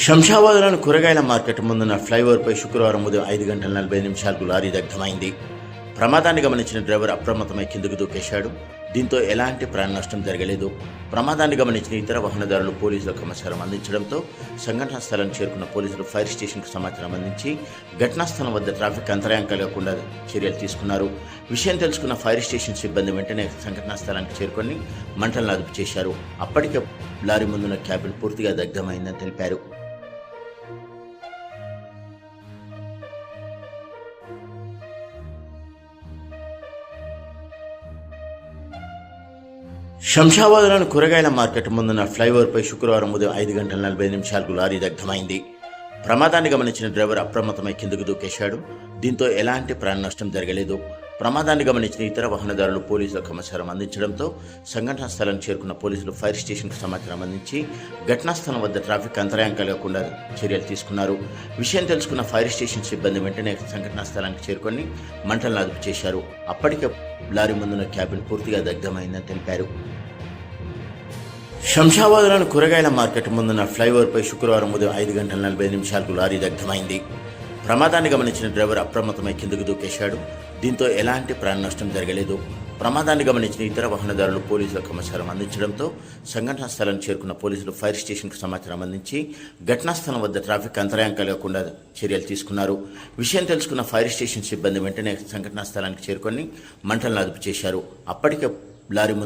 శంషాబాద్లోని కూరగాయల మార్కెట్ ముందున్న ఫ్లైఓవర్పై శుక్రవారం ఉదయం ఐదు గంటల నలభై నిమిషాలకు లారీ దగ్ధమైంది. ప్రమాదాన్ని గమనించిన డ్రైవర్ అప్రమత్తమై కిందకు దూకేశాడు. దీంతో ఎలాంటి ప్రాణ నష్టం జరగలేదు. ప్రమాదాన్ని గమనించిన ఇతర వాహనదారులు పోలీసులకు సమాచారం అందించడంతో సంఘటనా స్థలానికి చేరుకున్న పోలీసులు ఫైర్ స్టేషన్కు సమాచారం అందించి ఘటనా స్థలం వద్ద ట్రాఫిక్ అంతరాయం కలగకుండా చర్యలు తీసుకున్నారు. విషయం తెలుసుకున్న ఫైర్ స్టేషన్ సిబ్బంది వెంటనే సంఘటనా స్థలానికి చేరుకొని మంటలను అదుపు చేశారు. అప్పటికే లారీ ముందున్న క్యాబిన్ పూర్తిగా దగ్ధమైందని తెలిపారు. శంషాబాద్లోని కూరగాయల మార్కెట్ ముందున్న ఫ్లైఓవర్పై శుక్రవారం ఉదయం ఐదు గంటల నలభై నిమిషాలకు లారీ దగ్ధమైంది. ప్రమాదాన్ని గమనించిన డ్రైవర్ అప్రమత్తమై కిందకు దూకేశాడు. దీంతో ఎలాంటి ప్రాణ నష్టం జరగలేదు. ప్రమాదాన్ని గమనించిన ఇతర వాహనదారులు పోలీసులకు సమాచారం అందించడంతో సంఘటనా స్థలం చేరుకున్న పోలీసులు ఫైర్ స్టేషన్కు సమాచారం అందించి ఘటనా స్థలం వద్ద ట్రాఫిక్ అంతరాయం కలగకుండా చర్యలు తీసుకున్నారు. విషయం తెలుసుకున్న ఫైర్ స్టేషన్ సిబ్బంది వెంటనే సంఘటనా స్థలానికి చేరుకొని మంటలను అదుపు చేశారు. అప్పటికే లారీ ముందున్న క్యాబిన్ పూర్తిగా దగ్ధమైందని తెలిపారు. శంషాబాద్లోని కూరగాయల మార్కెట్ ముందున్న ఫ్లైఓవర్పై శుక్రవారం ఉదయం ఐదు గంటల నలభై నిమిషాలకు లారీ దగ్ధమైంది. ప్రమాదాన్ని గమనించిన డ్రైవర్ అప్రమత్తమై కిందకు దూకేశాడు. దీంతో ఎలాంటి ప్రాణ నష్టం జరగలేదు. ప్రమాదాన్ని గమనించిన ఇతర వాహనదారులు పోలీసులకు సమాచారం అందించడంతో సంఘటనా స్థలం చేరుకున్న పోలీసులు ఫైర్ స్టేషన్కు సమాచారం అందించి ఘటనా స్థలం వద్ద ట్రాఫిక్ అంతరాయం కలగకుండా చర్యలు తీసుకున్నారు. విషయం తెలుసుకున్న ఫైర్ స్టేషన్ సిబ్బంది వెంటనే సంఘటనా స్థలానికి చేరుకొని మంటలను అదుపు చేశారు. అప్పటికే లారీ